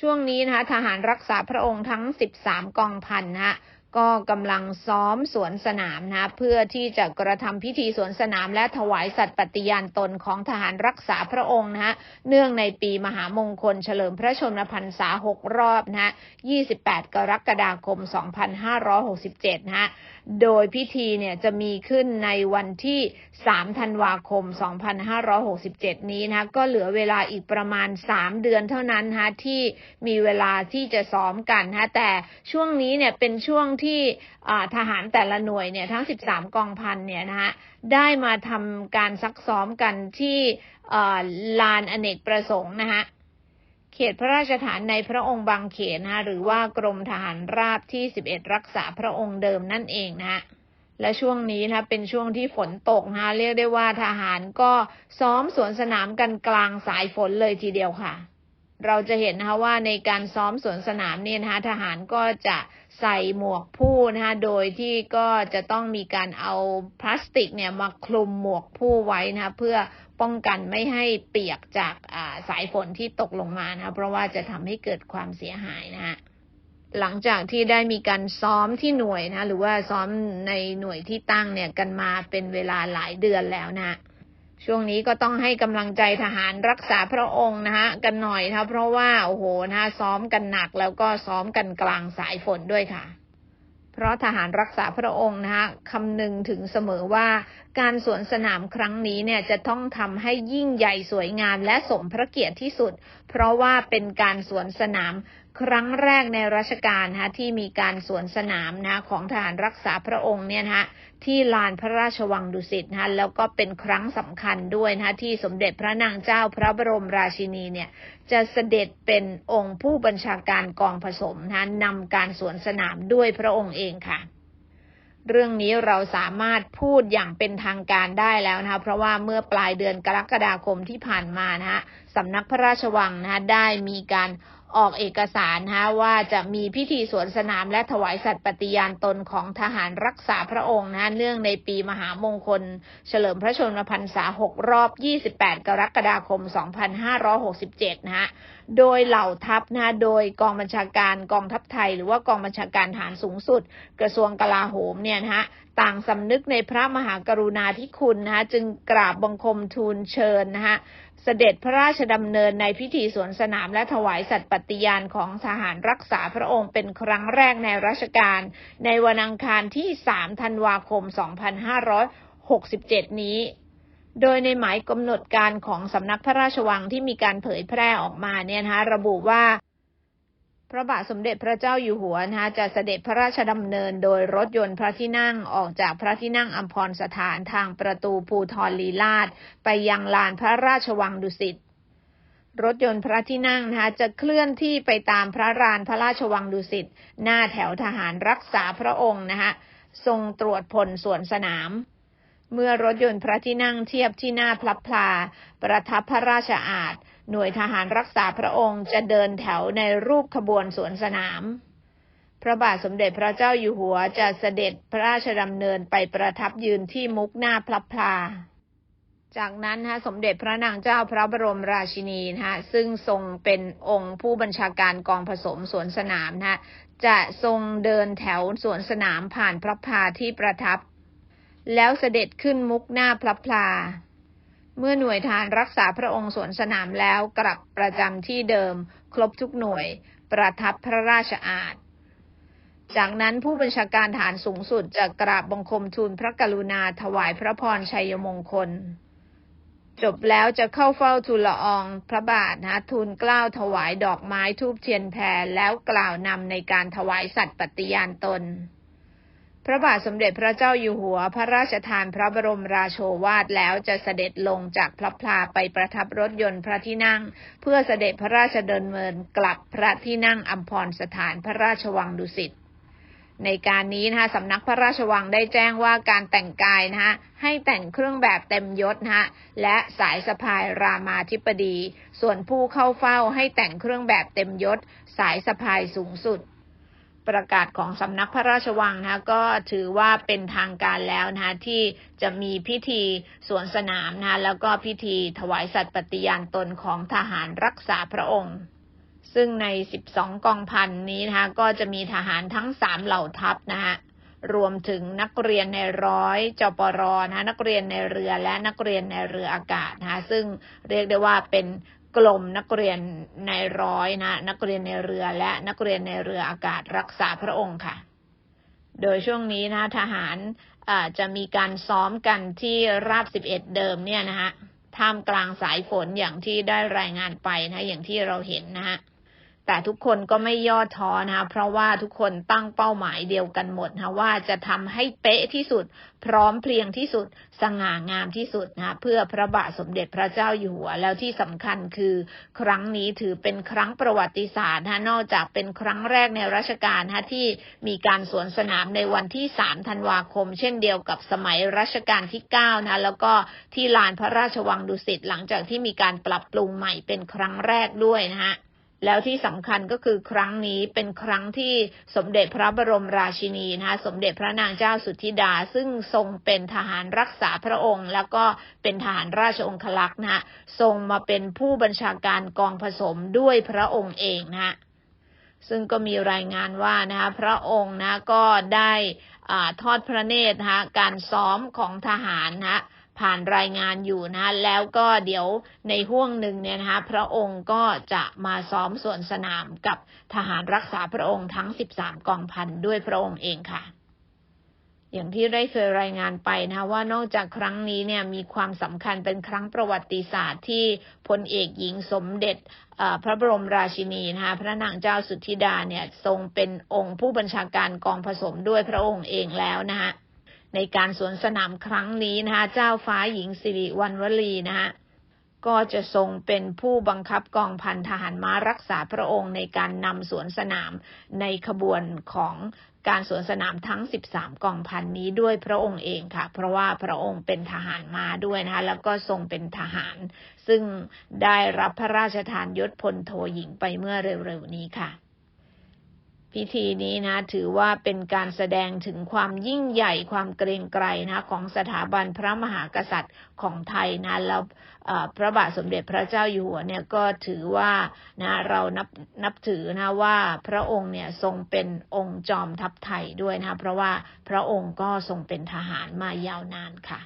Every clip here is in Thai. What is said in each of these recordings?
ช่วงนี้นะคะทหารรักษาพระองค์ทั้ง 13 กองพันนะคะ ก็กำลังซ้อมสวนสนามนะ เพื่อที่จะกระทำพิธีสวนสนามและถวายสัตย์ปฏิญาณตนของทหารรักษาพระองค์นะฮะเนื่องในปีมหามงคลเฉลิมพระชนมพรรษา 6 รอบนะฮะ28 กรกฎาคม 2567 นะฮะโดยพิธีเนี่ยจะมีขึ้นในวันที่ 3 ธันวาคม 2567 นี้นะก็เหลือเวลาอีกประมาณ 3 เดือนเท่านั้นนะที่มีเวลาที่จะซ้อมกันนะแต่ช่วงนี้เนี่ยเป็นช่วงที่ทหารแต่ละหน่วยเนี่ยทั้ง 13 กองพันเนี่ยนะฮะได้มาทำการซักซ้อมกันที่ลานอเนกประสงค์นะฮะเขตพระราชฐานในพระองค์บางเขนนะหรือว่ากรมทหารราบที่ 11 รักษาพระองค์เดิมนั่นเองนะและช่วงนี้นะเป็นช่วงที่ฝนตกนะเรียกได้ว่าทหารก็ซ้อมสวนสนามกันกลางสายฝนเลยทีเดียวค่ะ เราจะเห็นนะคะว่าในการซ้อมสวนสนามเนี่ยนะคะทหารก็จะใส่หมวกผู้นะคะโดยที่ก็จะต้องมีการเอาพลาสติกเนี่ยมาคลุมหมวกผู้ไว้นะคะเพื่อป้องกันไม่ให้เปียกจากสายฝนที่ตกลงมานะเพราะว่าจะทำให้เกิดความเสียหายนะฮะหลังจากที่ได้มีการซ้อมที่หน่วยนะ หรือว่าซ้อมในหน่วยที่ตั้งเนี่ยกันมาเป็นเวลาหลายเดือนแล้วนะ ช่วงนี้ก็ต้องให้กำลังใจทหารรักษาพระองค์นะฮะกันหน่อยนะเพราะว่าโอ้โหนะซ้อมกันหนักแล้วก็ซ้อมกันกลางสายฝนด้วยค่ะ เพราะทหารรักษาพระองค์นะคะคำนึงถึงเสมอว่าการสวนสนามครั้งนี้เนี่ยจะต้องทำให้ยิ่งใหญ่สวยงามและสมพระเกียรติที่สุด เพราะว่าเป็นการสวนสนาม ครั้งแรกในรัชกาลนะที่มีการสวนสนามนะของทหารรักษาพระองค์เนี่ยนะที่ลานพระราชวังดุสิตนะแล้วก็เป็นครั้งสำคัญด้วยนะคะที่สมเด็จพระนางเจ้าพระบรมราชินีเนี่ยจะเสด็จเป็นองค์ผู้บัญชาการกองผสมนะนำการสวนสนามด้วยพระองค์เองค่ะเรื่องนี้เราสามารถพูดอย่างเป็นทางการได้แล้วนะคะเพราะว่าเมื่อปลายเดือนกรกฎาคมที่ผ่านมานะคะสำนักพระราชวังนะคะได้มีการ ออกเอกสารฮะว่าจะมีพิธีสวนสนามและถวายสัตย์ปฏิญาณตนของทหารรักษาพระองค์นะเนื่องในปีมหามงคล เฉลิมพระชนมพรรษา 6 รอบ 28 กรกฎาคม 2567 นะฮะโดยเหล่าทัพนะโดยกองบัญชาการกองทัพไทย หรือว่ากองบัญชาการฐานสูงสุด กระทรวงกลาโหมเนี่ยนะฮะต่างสำนึกในพระมหากรุณาธิคุณนะฮะจึงกราบบังคมทูลเชิญนะฮะ เสด็จพระราชดำเนินในพิธีสวนสนามและถวายสัตย์ปฏิญาณของทหารรักษาพระองค์เป็นครั้งแรกในรัชกาลในวันอังคารที่ 3 ธันวาคม 2567 นี้ โดยในหมายกำหนดการของสำนักพระราชวังที่มีการเผยแพร่ออกมาเนี่ยนะคะระบุว่า พระบาทสมเด็จพระเจ้าอยู่หัวนะคะจะเสด็จพระราชดำเนินโดยรถยนต์พระที่นั่งออกจากพระที่นั่งอัมพรสถานทางประตูภูทรลีลาดไปยังลานพระราชวังดุสิตรถยนต์พระที่นั่งนะคะจะเคลื่อนที่ไปตามพระรานพระราชวังดุสิตหน้าแถวทหารรักษาพระองค์นะคะทรงตรวจพลส่วนสนาม เมื่อรถยนต์พระที่นั่งเทียบที่หน้าพลับพลา ประทับพระราชอาณหน่วยทหารรักษาพระองค์จะเดินแถวในรูปขบวนสวนสนาม พระบาทสมเด็จพระเจ้าอยู่หัวจะเสด็จพระราชดำเนินไปประทับยืนที่มุกหน้าพลับพลา จากนั้นฮะสมเด็จพระนางเจ้าพระบรมราชินีนะฮะซึ่งทรงเป็นองค์ผู้บัญชาการกองผสมสวนสนามนะฮะจะทรงเดินแถวสวนสนามผ่านพระพาที่ประทับ แล้วเสด็จขึ้นมุกหน้าพลับพลา เมื่อหน่วยทารรักษาพระองค์สวนสนามแล้วกลับประจำที่เดิม ครบทุกหน่วย ประทับพระราชอาณจากนั้นผู้บัญชาการฐานสูงสุดจะกราบบังคมทูลพระกรุณาถวายพระพรชัยมงคล จบแล้วจะเข้าเฝ้าทูลละอองพระบาทนะทูลกล้าวถวายดอกไม้ทูบเทียนแพรแล้วกล่าวนำในการถวายสัตย์ปฏิญาณตน พระบาทสมเด็จพระเจ้าอยู่หัว พระราชทานพระบรมราโชวาทแล้วจะเสด็จลงจากพระพลาไปประทับรถยนต์พระที่นั่ง เพื่อเสด็จพระราชดำเนินกลับพระที่นั่งอัมพรสถานพระราชวังดุสิตในการนี้นะคะสำนักพระราชวังได้แจ้งว่าการแต่งกายนะคะให้แต่งเครื่องแบบเต็มยศนะคะและสายสะพายรามาธิปดี ส่วนผู้เข้าเฝ้าให้แต่งเครื่องแบบเต็มยศ สายสะพายสูงสุด ประกาศของสำนักพระราชวังนะก็ถือว่าเป็นทางการแล้วนะที่จะมีพิธีสวนสนามนะแล้วก็พิธีถวายสัตย์ปฏิญาณตนของทหารรักษาพระองค์ ซึ่งใน 12 กองพันนี้นะคะก็จะมีทหารทั้ง 3 เหล่าทัพนะคะรวมถึงนักเรียนในร้อยจปรนะนักเรียนในเรือและนักเรียนในเรืออากาศนะคะซึ่งเรียกได้ว่าเป็น กลมนักเรียนในร้อยนะ นักเรียนในเรือและนักเรียนในเรืออากาศรักษาพระองค์ค่ะ โดยช่วงนี้นะทหารจะมีการซ้อมกันที่ราบ 11 เดิมเนี่ยนะฮะท่ามกลางสายฝนอย่างที่ได้รายงานไปนะ อย่างที่เราเห็นนะฮะ แต่ทุกคนก็ไม่ย่อท้อนะคะเพราะว่าทุกคนตั้งเป้าหมายเดียวกันหมดนะว่าจะทำให้เป๊ะที่สุด พร้อมเพรียงที่สุด สง่างามที่สุดนะเพื่อพระบาทสมเด็จพระเจ้าอยู่หัว แล้วที่สำคัญคือ ครั้งนี้ถือเป็นครั้งประวัติศาสตร์นะนอกจากเป็นครั้งแรกในรัชกาลนะที่มีการสวนสนามในวันที่ 3 ธันวาคม เช่นเดียวกับสมัยรัชกาลที่ 9 นะแล้วก็ที่ลานพระราชวังดุสิตหลังจากที่มีการปรับปรุงใหม่เป็นครั้งแรกด้วยนะฮะ แล้วที่สำคัญก็คือครั้งนี้เป็นครั้งที่สมเด็จพระบรมราชินีนะคะสมเด็จพระนางเจ้าสุทธิดา ซึ่งทรงเป็นทหารรักษาพระองค์ แล้วก็เป็นทหารราชองคลักษ์นะทรงมาเป็นผู้บัญชาการกองผสมด้วยพระองค์เองนะซึ่งก็มีรายงานว่านะคะพระองค์นะก็ได้อทอดพระเนตรนะคะการซ้อมของทหารนะ ผ่านรายงานอยู่นะ แล้วก็เดี๋ยวในห่วงหนึ่งเนี่ยนะคะ พระองค์ก็จะมาซ้อมส่วนสนามกับทหารรักษาพระองค์ทั้ง 13 กองพันด้วยพระองค์เองค่ะอย่างที่ได้เคยรายงานไปนะว่านอกจากครั้งนี้เนี่ยมีความสำคัญเป็นครั้งประวัติศาสตร์ที่พลเอกหญิงสมเด็จพระบรมราชินีนะคะพระนางเจ้าสุทธิดาเนี่ยทรงเป็นองค์ผู้บัญชาการกองผสมด้วยพระองค์เองแล้วนะคะ ในการสวนสนามครั้งนี้นะคะเจ้าฟ้าหญิงสิริวัณวลีนะคะก็จะทรงเป็นผู้บังคับกองพันทหารม้ารักษาพระองค์ในการนำสวนสนามในขบวนของการสวนสนามทั้ง 13 กองพันนี้ด้วยพระองค์เองค่ะ เพราะว่าพระองค์เป็นทหารมาด้วยนะคะ แล้วก็ทรงเป็นทหาร ซึ่งได้รับพระราชทานยศพลโทหญิงไปเมื่อเร็วๆนี้ค่ะ พิธีนี้นะถือว่าเป็นการแสดงถึงความยิ่งใหญ่ความเกรงไกรนะของสถาบันพระมหากษัตริย์ของไทยนะแล้วพระบาทสมเด็จพระเจ้าอยู่หัวเนี่ยก็ถือว่านะเรานับนับถือนะว่าพระองค์เนี่ยทรงเป็นองค์จอมทัพไทยด้วยนะเพราะว่าพระองค์ก็ทรงเป็นทหารมายาวนานค่ะ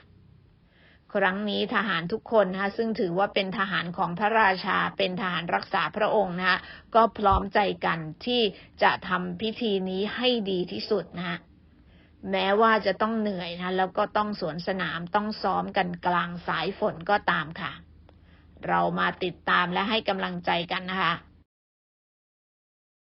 ครั้งนี้ทหารทุกคนนะคะซึ่งถือว่าเป็นทหารของพระราชาเป็นทหารรักษาพระองค์นะคะก็พร้อมใจกันที่จะทำพิธีนี้ให้ดีที่สุดนะแม้ว่าจะต้องเหนื่อยนะแล้วก็ต้องสวนสนามต้องซ้อมกันกลางสายฝนก็ตามค่ะ เรามาติดตามและให้กำลังใจกันนะคะ